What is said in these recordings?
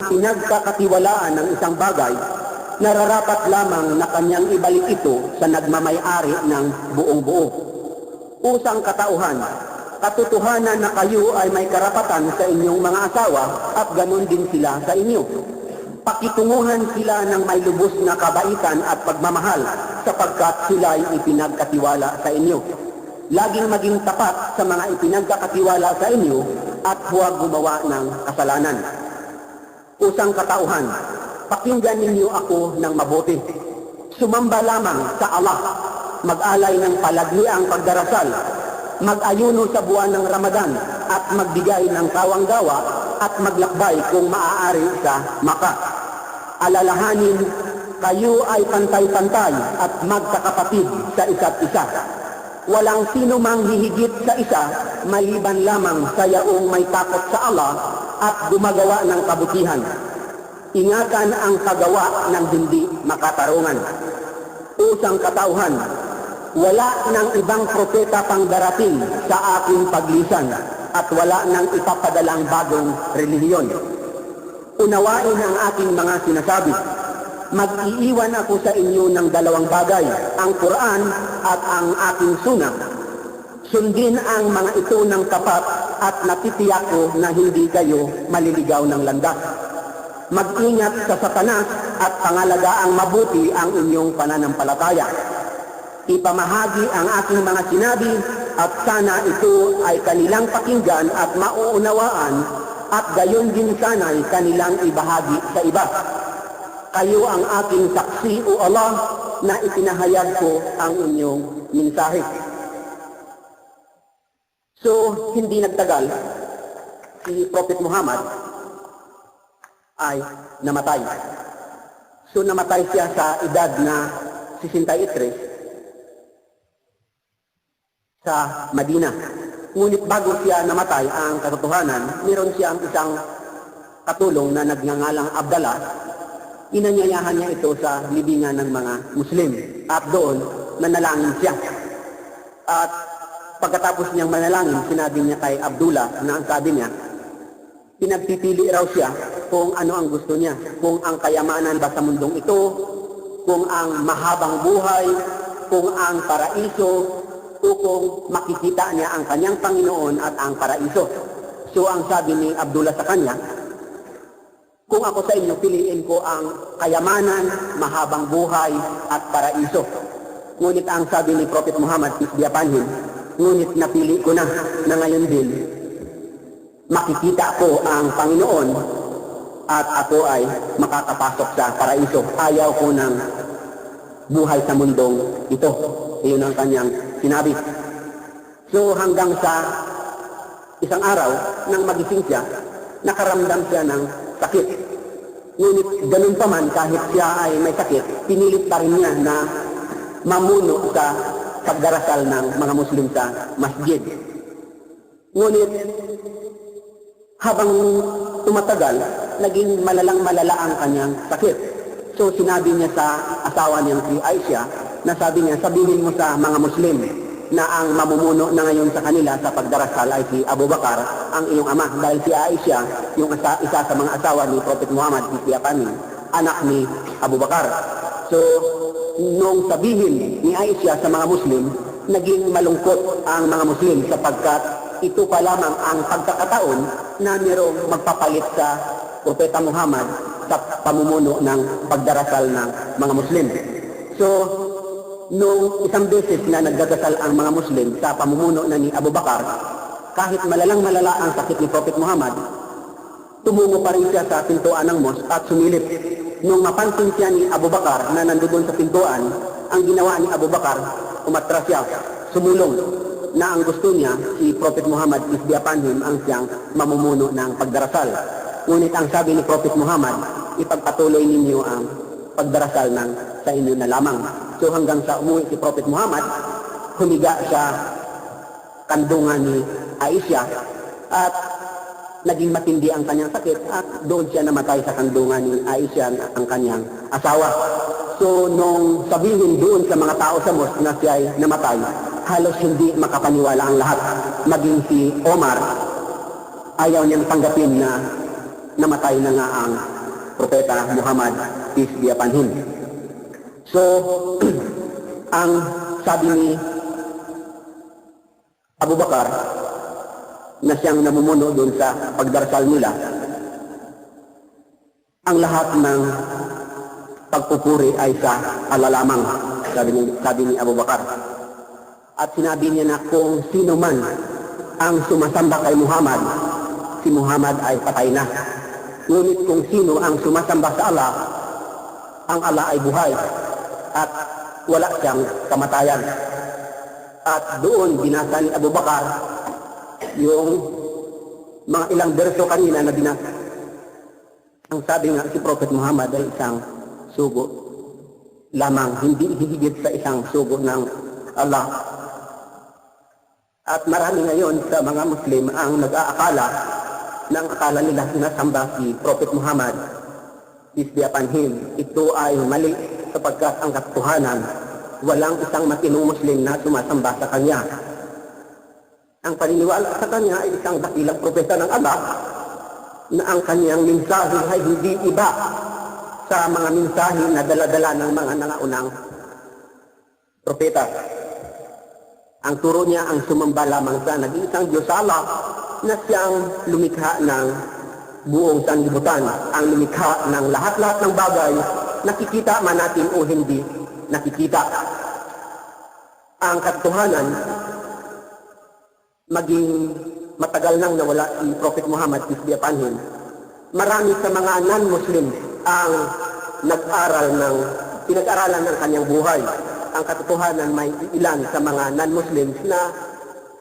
pinagkakatiwalaan ng isang bagay, nararapat lamang na kanyang ibalik ito sa nagmamayari ng buong buo. Usang katauhan, katotohanan na kayo ay may karapatan sa inyong mga asawa at ganon din sila sa inyo. Pakitunguhan sila ng may lubos na kabaitan at pagmamahal sapagkat sila ay ipinagkatiwala sa inyo. Laging maging tapat sa mga ipinagkakatiwala sa inyo at huwag gumawa ng kasalanan. Usang katauhan, pakinggan ninyo ako ng mabuti. Sumamba lamang sa Allah, mag-alay ng palaghiang pagdarasal, mag-ayuno sa buwan ng Ramadan at magbigay ng kawang-gawa at maglakbay kung maaari sa Maka. Alalahanin, kayo ay pantay-pantay at magkakapatid sa isa't isa. Walang sino mang hihigit sa isa maliban lamang sa yaong may takot sa Allah at gumagawa ng kabutihan. Ingatan ang kagawa ng hindi makatarungan. Usang katauhan, wala ng ibang propeta pang darating sa aking paglisan at wala nang ipapadalang bagong relihiyon. Unawain ang aking mga sinasabi. Mag-iiwan ako sa inyo ng dalawang bagay, ang Quran at ang aking sunnah. Sundin ang mga ito ng tapat at natitiyak ko na hindi kayo maliligaw ng landas. Mag-ingat sa satanas at pangalagaang mabuti ang inyong pananampalataya. Ipamahagi ang aking mga sinabi at sana ito ay kanilang pakinggan at mauunawaan at gayon din sana ay kanilang ibahagi sa iba. Kayo ang aking saksi o Allah na itinahayag ko ang inyong mensahe. So, hindi nagtagal, si Prophet Muhammad ay namatay. So, namatay siya sa edad na 63 sa Madina. Ngunit bago siya namatay, ang katotohanan, meron siyang isang katulong na nagngangalang Abdallah. Inanyayahan niya ito sa libingan ng mga Muslim. At doon, nanalangin siya. At pagkatapos niyang manalangin, sinabi niya kay Abdullah na ang sabi niya, pinagpipili raw siya kung ano ang gusto niya. Kung ang kayamanan ba sa mundong ito, kung ang mahabang buhay, kung ang paraiso, o kung makikita niya ang kanyang Panginoon at ang paraiso. So ang sabi ni Abdullah sa kanya, kung ako sa inyo, piliin ko ang kayamanan, mahabang buhay, at paraiso. Ngunit ang sabi ni Prophet Muhammad, peace be upon him, ngunit napili ko na, na ngayon din, makikita ko ang Panginoon at ako ay makakapasok sa paraiso. Ayaw ko ng buhay sa mundong ito. Iyon ang kanyang sinabi. So hanggang sa isang araw, nang magising siya, nakaramdam siya ng sakit. Ngunit ganun pa man, kahit siya ay may sakit, pinilit pa rin niya na mamuno sa pagdarasal ng mga Muslim sa masjid. Ngunit habang tumatagal, naging malalang malala ang kanyang sakit. So sinabi niya sa asawa niyang si Aisha, na sabi niya, sabihin mo sa mga Muslim na ang mamumuno na ngayon sa kanila sa pagdarasal ay si Abu Bakar, ang iyong ama. Dahil si Aisha, yung isa, isa sa mga asawa ni Prophet Muhammad, si Tiapani, anak ni Abu Bakar. So, nung sabihin ni Aisha sa mga Muslim, naging malungkot ang mga Muslim sapagkat ito pa lamang ang pagkakataon na mayroong magpapalit sa Propeta Muhammad sa pamumuno ng pagdarasal ng mga Muslim. So, nung isang beses na nagdadasal ang mga Muslim sa pamumuno na ni Abu Bakar, kahit malalang malala ang sakit ni Prophet Muhammad, tumungo pa rin siya sa pintuan ng mosque at sumilip. Nung mapansin siya ni Abu Bakar na nandoon sa pintuan, ang ginawa ni Abu Bakar, umatras siya, sumulong na ang gusto niya, si Prophet Muhammad, is upon ang siyang mamumuno ng pagdarasal. Ngunit ang sabi ni Prophet Muhammad, ipagpatuloy ninyo ang pagdarasal ng sa inyo na lamang. So hanggang sa umuwi si Prophet Muhammad, humiga sa kandungan ni Aisha at naging matindi ang kanyang sakit at doon siya namatay sa kandungan ni Aisha ang kanyang asawa. So nung sabihin doon sa mga tao sa mosque na siya ay namatay, halos hindi makapaniwala ang lahat. Maging si Omar, ayaw niyang tanggapin na namatay na nga ang propeta Muhammad, peace be upon him. So, ang sabi ni Abu Bakar, na siyang namumuno doon sa pagdarasal nila, ang lahat ng pagpupuri ay sa Allah sabi ni, sabi ni Abu Bakar. At sinabi niya na kung sino man ang sumasamba kay Muhammad, si Muhammad ay patay na. Ngunit kung sino ang sumasamba sa Allah, ang Allah ay buhay at wala siyang kamatayan. At doon binasa ni Abu Bakar yung mga ilang verso kanina na binasa. Ang sabi nga si Prophet Muhammad ay isang sugo lamang, hindi higit sa isang sugo ng Allah. At marami ngayon sa mga Muslim ang nag-aakala ng akala nila sinasamba si Prophet Muhammad peace be upon him. Ito ay mali sapagkat ang katotohanan walang isang matinong Muslim na sumasamba sa kanya. Ang paniniwala sa kanya ay isang dakilang propeta ng Allah na ang kanyang mensahe ay hindi iba sa mga mensahe na daladala ng mga nangaunang propeta. Ang turo niya ang sumamba lamang sa nag-iisang Diyos Allah na siyang lumikha ng buong sanlibutan, ang lumikha ng lahat-lahat ng bagay, nakikita man natin o hindi nakikita. Ang katotohanan, maging matagal nang nawala si Prophet Muhammad, peace be upon him, marami sa mga non-Muslim ang nag-aral ng, pinag-aralan ng kanyang buhay. Ang katotohanan may ilan sa mga non-Muslims na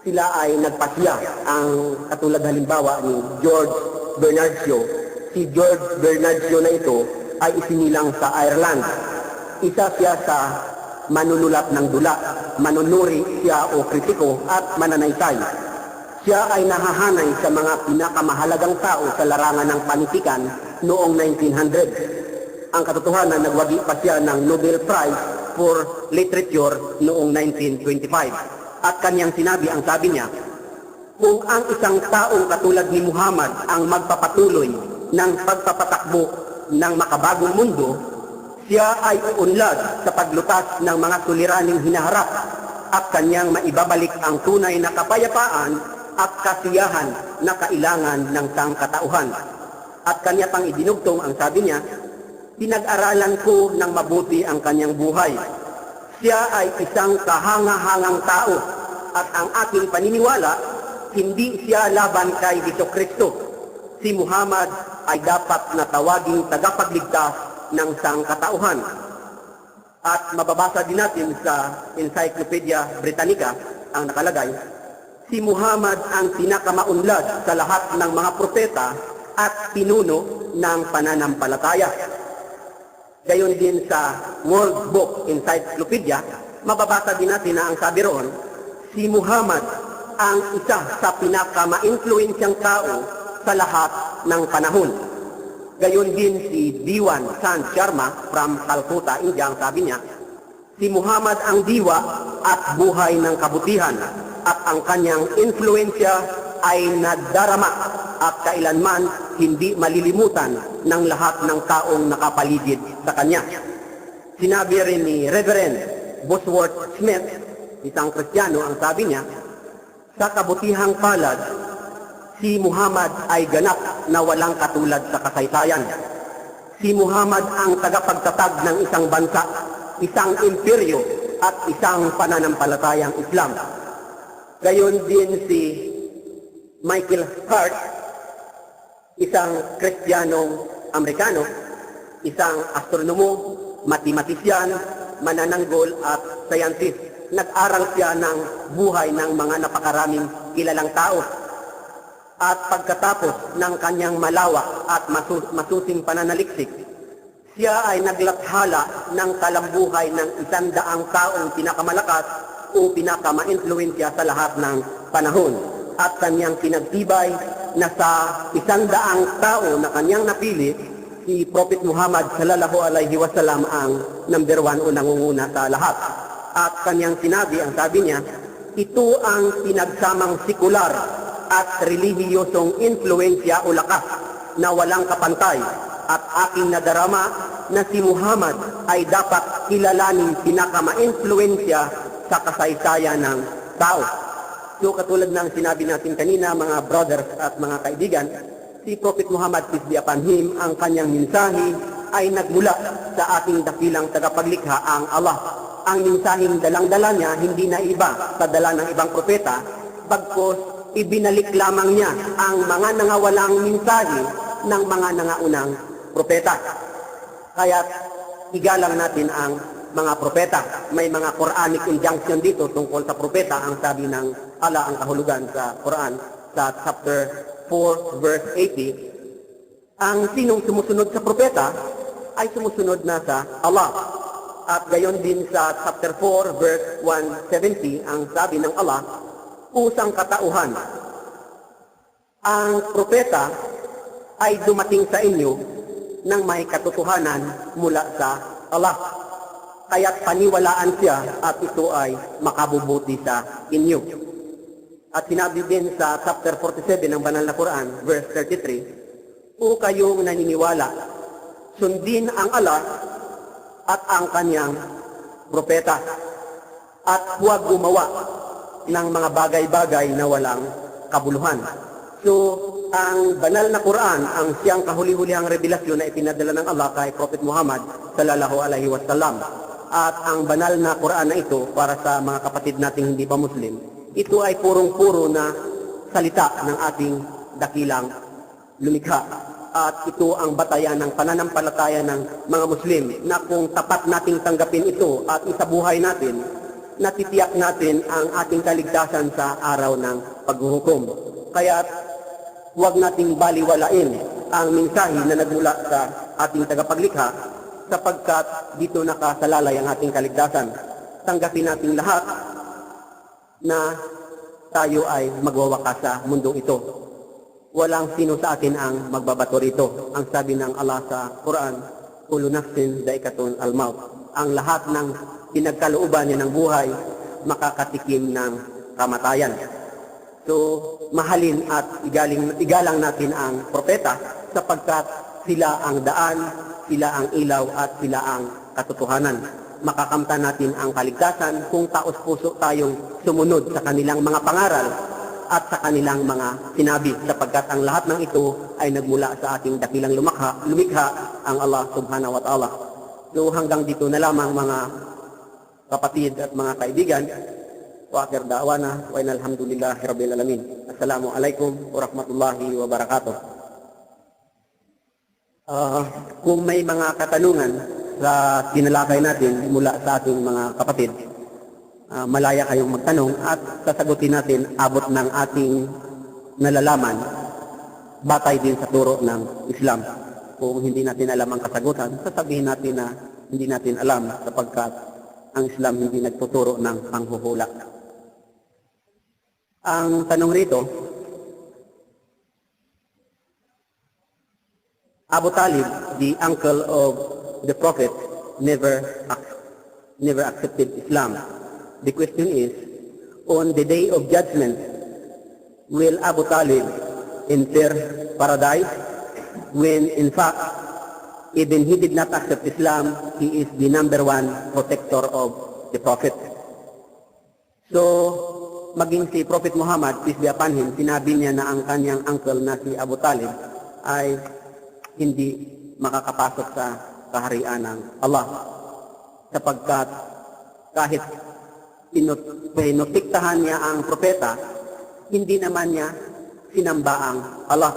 sila ay nagpasya. Ang katulad halimbawa ni George Bernard. Si George Bernard na ito ay isinilang sa Ireland. Isa siya sa manunulat ng dula, manunuri siya o kritiko at mananaysay. Siya ay nahahanay sa mga pinakamahalagang tao sa larangan ng panitikan noong 1900. Ang katotohanan, nagwagi pa siya ng Nobel Prize for Literature noong 1925. At kanyang sinabi, ang sabi niya, kung ang isang taong katulad ni Muhammad ang magpapatuloy ng pagpapatakbo ng makabagong mundo, siya ay uunlad sa paglutas ng mga suliraning hinaharap at kanyang maibabalik ang tunay na kapayapaan at kasiyahan na kailangan ng sangkatauhan. At kanya pang idinugtong ang sabi niya, pinag-aralan ko ng mabuti ang kanyang buhay. Siya ay isang kahanga-hangang tao at ang aking paniniwala, hindi siya laban kay Heso Kristo. Si Muhammad ay dapat na tawaging tagapagligtas ng sangkatauhan. At mababasa din natin sa Encyclopedia Britannica ang nakalagay, si Muhammad ang pinakamaunlad sa lahat ng mga propeta at pinuno ng pananampalataya. Gayon din sa World Book Encyclopedia, mababasa din natin na ang sabi roon, si Muhammad ang isa sa pinakama-influensyang tao sa lahat ng panahon. Gayon din si Diwan Sant Sharma from Calcutta, India, ang sabi niya, si Muhammad ang diwa at buhay ng kabutihan at ang kanyang influensya ay nadarama at kailanman hindi malilimutan ng lahat ng taong nakapaligid sa kanya. Sinabi rin ni Reverend Bosworth Smith, isang Kristiyano, ang sabi niya, sa kabutihang palad, si Muhammad ay ganap na walang katulad sa kasaysayan. Si Muhammad ang tagapagtatag ng isang bansa, isang imperyo at isang pananampalatayang Islam. Gayon din si Michael Hart, isang Kristiyanong Amerikano, isang astronomo, matematisyan, manananggol at scientist. Nag-aral siya ng buhay ng mga napakaraming kilalang tao. At pagkatapos ng kanyang malawak at masus masusing pananaliksik, siya ay naglathala ng talambuhay ng isang daang taong pinakamalakas o pinakama-influensya sa lahat ng panahon. At kanyang pinagtibay na sa isang daang tao na kanyang napili, si Prophet Muhammad sallallahu alaihi wasallam ang number one o nangunguna sa lahat. At kanyang sinabi, ang sabi niya, ito ang pinagsamang sikular at relihiyosong influensya o lakas na walang kapantay at aking nadarama na si Muhammad ay dapat kilalaning pinakama-influensya sa kasaysayan ng tao. So katulad ng sinabi natin kanina mga brothers at mga kaibigan, si Prophet Muhammad peace be upon him, ang kanyang mensahe ay nagmula sa ating dakilang tagapaglikha ang Allah. Ang mensaheng dalang-dala niya hindi na iba sa dala ng ibang propeta, bagkos ibinalik lamang niya ang mga nangawalang mensahe ng mga nangaunang propeta. Kaya igalang natin ang mga propeta. May mga Quranic injunction dito tungkol sa propeta. Ang sabi ng Allah ang kahulugan sa Quran sa chapter 4 verse 80. Ang sinong sumusunod sa propeta ay sumusunod na sa Allah. At gayon din sa chapter 4 verse 170, ang sabi ng Allah, usang katauhan. Ang propeta ay dumating sa inyo ng may katotohanan mula sa Allah. Kaya't paniwalaan siya at ito ay makabubuti sa inyo. At sinabi din sa chapter 47 ng Banal na Quran, verse 33, O kayong naniniwala, sundin ang Allah at ang kanyang propeta at huwag gumawa ng mga bagay-bagay na walang kabuluhan. So, ang banal na Quran, ang siyang kahuli-hulihang revelasyon na ipinadala ng Allah kay Prophet Muhammad sallallahu alaihi wasallam. At ang banal na Quran na ito para sa mga kapatid nating hindi pa Muslim, ito ay purong-puro na salita ng ating dakilang lumikha. At ito ang batayan ng pananampalataya ng mga Muslim na kung tapat nating tanggapin ito at isabuhay natin, natitiyak natin ang ating kaligtasan sa araw ng paghuhukom. Kaya huwag nating baliwalain ang mensahe na nagmula sa ating tagapaglikha sapagkat dito nakasalalay ang ating kaligtasan. Tanggapin natin lahat na tayo ay magwawakas sa mundong ito. Walang sino sa atin ang magbabato rito. Ang sabi ng Allah sa Quran, Kullu nafsin daikatun al-maut. Ang lahat ng pinagkalooban niya ng buhay, makakatikim ng kamatayan. So, mahalin at igaling, igalang natin ang propeta sapagkat sila ang daan, sila ang ilaw at sila ang katotohanan. Makakamtan natin ang kaligtasan kung taos puso tayong sumunod sa kanilang mga pangaral at sa kanilang mga sinabi sapagkat ang lahat ng ito ay nagmula sa ating dakilang lumakha, lumikha ang Allah subhanahu wa ta'ala. So hanggang dito na lamang mga kapatid at mga kaibigan. Wa akhir da'wana wa alhamdulillahi rabbil alamin. Assalamu alaikum warahmatullahi wabarakatuh. Ah, kung may mga katanungan sa tinalakay natin mula sa ating mga kapatid, ah, malaya kayong magtanong at sasagutin natin abot ng ating nalalaman batay din sa turo ng Islam. Kung hindi natin alam ang kasagutan, sasabihin natin na hindi natin alam sapagkat ang Islam hindi nagtuturo ng panghuhula. Ang tanong rito, Abu Talib, the uncle of the Prophet, never never accepted Islam. The question is, on the day of judgment, will Abu Talib enter paradise when in fact, even he did not accept Islam, he is the number one protector of the Prophet. So, maging si Prophet Muhammad, peace be upon him, sinabi niya na ang kanyang uncle na si Abu Talib ay hindi makakapasok sa kaharian ng Allah. Sapagkat kahit pinut- pinutiktahan niya ang propeta, hindi naman niya sinamba ang Allah.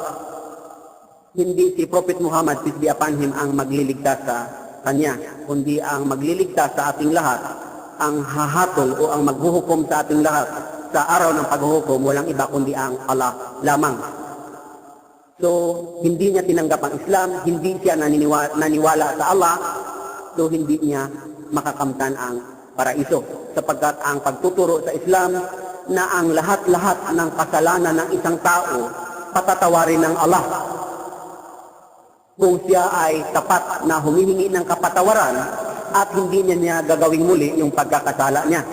Hindi si Prophet Muhammad, peace be upon him, ang magliligtas sa kanya, kundi ang magliligtas sa ating lahat, ang hahatol o ang maghuhukom sa ating lahat sa araw ng paghuhukom, walang iba kundi ang Allah lamang. So, hindi niya tinanggap ang Islam, hindi siya naniniwala, naniwala sa Allah, so hindi niya makakamtan ang paraiso. Sapagkat ang pagtuturo sa Islam na ang lahat-lahat ng kasalanan ng isang tao patatawarin ng Allah. Kung siya ay tapat na humihingi ng kapatawaran at hindi niya niya gagawing muli yung pagkakasala niya.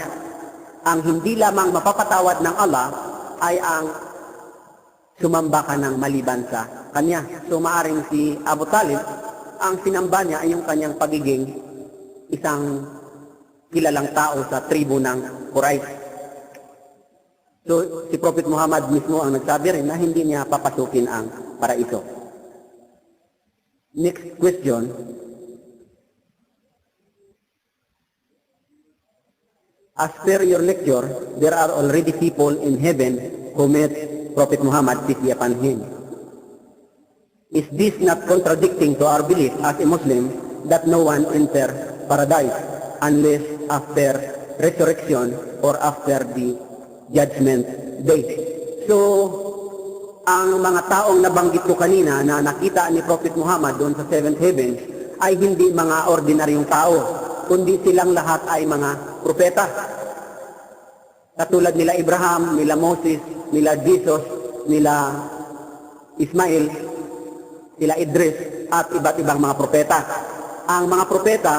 Ang hindi lamang mapapatawad ng Allah ay ang sumamba ka ng maliban sa kanya. So maaring si Abu Talib, ang sinamba niya ay yung kanyang pagiging isang kilalang tao sa tribo ng Quraysh. So si Prophet Muhammad mismo ang nagsabi rin na hindi niya papasukin ang paraiso. Next question. As per your lecture, there are already people in heaven who met Prophet Muhammad, peace be upon him. Is this not contradicting to our belief as a Muslim that no one enter paradise unless after resurrection or after the judgment day? So, ang mga taong nabanggit ko kanina na nakita ni Prophet Muhammad doon sa seventh heaven ay hindi mga ordinaryong tao, kundi silang lahat ay mga propeta. Katulad nila Abraham, nila Moses, nila Jesus, nila Ismail, sila Idris, at iba't ibang mga propeta. Ang mga propeta,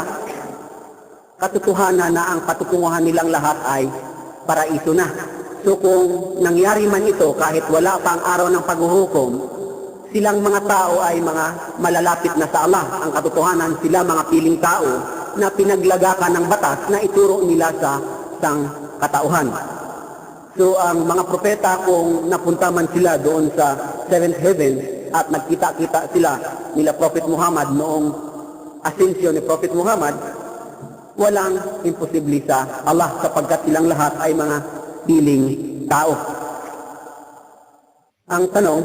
katotohanan na ang patutunguhan nilang lahat ay paraiso na. So kung nangyari man ito kahit wala pang araw ng paghuhukom, silang mga tao ay mga malalapit na sa Allah. Ang katotohanan, sila mga piling tao na pinaglagakan ng batas na ituro nila sa sang katauhan. So ang mga propeta kung napunta man sila doon sa seventh heaven at nagkita-kita sila nila Prophet Muhammad noong ascension ni Prophet Muhammad, walang imposible sa Allah sapagkat silang lahat ay mga piling tao. Ang tanong,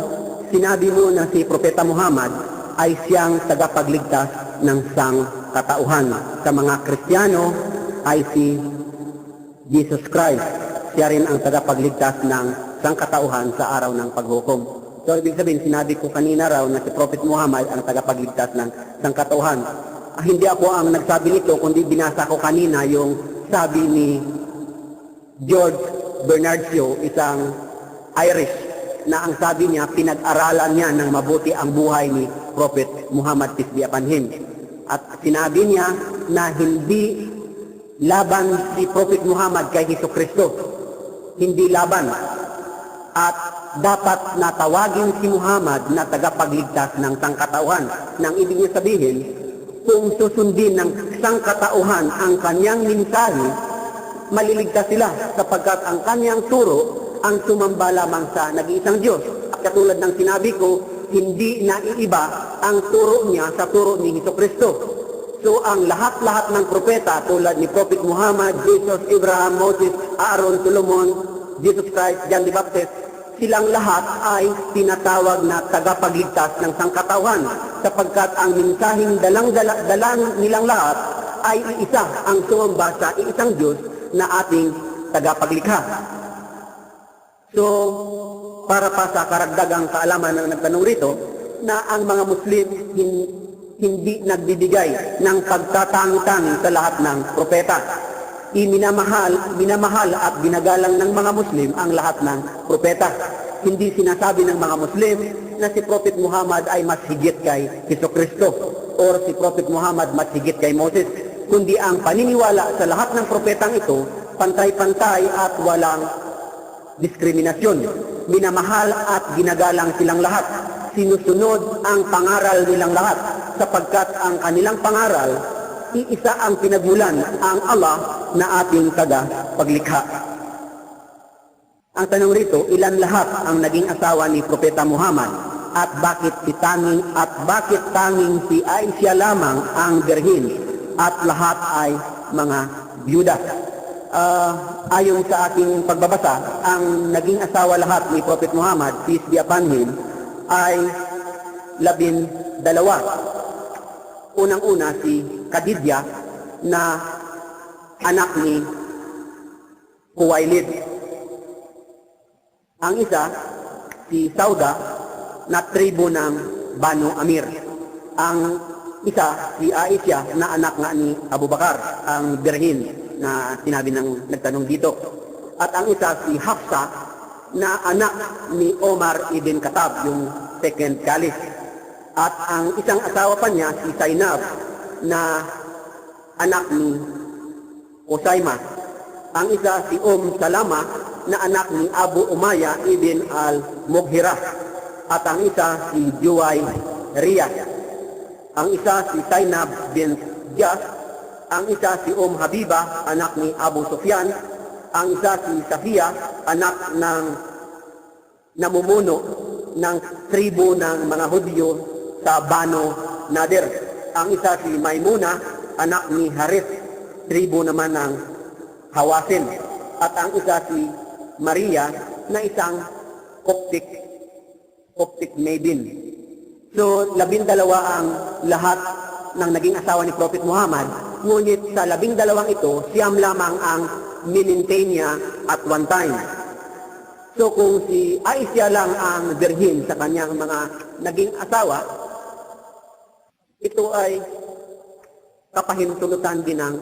sinabi mo na si Propeta Muhammad ay siyang tagapagligtas ng sang katauhan. Sa mga Kristiyano ay si Jesus Christ. Siya rin ang tagapagligtas ng sang katauhan sa araw ng paghukom. So, ibig sabihin, sinabi ko kanina raw na si Prophet Muhammad ang tagapagligtas ng sang katauhan. Ah, hindi ako ang nagsabi nito, kundi binasa ko kanina yung sabi ni George Bernard Shaw, isang Irish, na ang sabi niya, pinag-aralan niya ng mabuti ang buhay ni Prophet Muhammad, peace upon. At sinabi niya na hindi laban si Prophet Muhammad kay Hesus Kristo. Hindi laban. At dapat natawagin si Muhammad na tagapagligtas ng sangkatauhan. Nang ibig niya sabihin, kung susundin ng sangkatauhan ang kanyang mensahe, maliligtas sila sapagkat ang kanyang turo ang sumamba lamang sa nag-iisang Diyos. At katulad ng sinabi ko, hindi naiiba ang turo niya sa turo ni Hesus Kristo. So ang lahat-lahat ng propeta tulad ni Prophet Muhammad, Jesus, Abraham, Moses, Aaron, Solomon, Jesus Christ, John the Baptist, silang lahat ay tinatawag na tagapagligtas ng sangkatauhan sapagkat ang mensaheng dalang dala, dalang nilang lahat ay iisa ang sumamba sa iisang Diyos na ating tagapaglikha. So, para pa sa karagdagang kaalaman ng nagtanong rito, na ang mga Muslim hin- hindi nagbibigay ng pagtatangtang sa lahat ng propeta. Iminamahal, minamahal at ginagalang ng mga Muslim ang lahat ng propeta. Hindi sinasabi ng mga Muslim na si Prophet Muhammad ay mas higit kay Kristo or si Prophet Muhammad mas higit kay Moses, kundi ang paniniwala sa lahat ng propetang ito pantay-pantay at walang diskriminasyon. Minamahal at ginagalang silang lahat. Sinusunod ang pangaral nilang lahat sapagkat ang kanilang pangaral iisa ang pinagmulan ang Allah na ating taga paglikha. Ang tanong rito, ilan lahat ang naging asawa ni Propeta Muhammad at bakit si tanging at bakit tanging si Aisha lamang ang birhin at lahat ay mga byuda. Ah, ayon sa aking pagbabasa, ang naging asawa lahat ni Prophet Muhammad, peace be upon him, ay labin dalawa. Unang-una si Khadijah na anak ni Huwailid. Ang isa, si Sauda na tribo ng Banu Amir. Ang isa, si Aisha na anak nga ni Abu Bakar, ang birhin na sinabi ng nagtanong dito. At ang isa, si Hafsa na anak ni Omar ibn Khattab, yung second caliph. At ang isang asawa pa niya, si Zainab, na anak ni Usaima. Ang isa si Um Salama na anak ni Abu Umaya ibn al-Mughira. at ang isa si Juway Riyas. Ang isa si Zainab bin Jas, ang isa si Um Habiba, anak ni Abu Sufyan, ang isa si Safia, anak ng namumuno ng tribo ng mga Hudyo sa Bano Nadir. Ang isa si Maimuna, anak ni Harith, tribo naman ng Hawasin. At ang isa si Maria na isang Coptic, Coptic maiden. So, labindalawa ang lahat ng naging asawa ni Prophet Muhammad. Ngunit sa labing dalawang ito, siyam lamang ang minintain niya at one time. So kung si Aisha lang ang virgin sa kanyang mga naging asawa, ito ay kapahintulutan din ng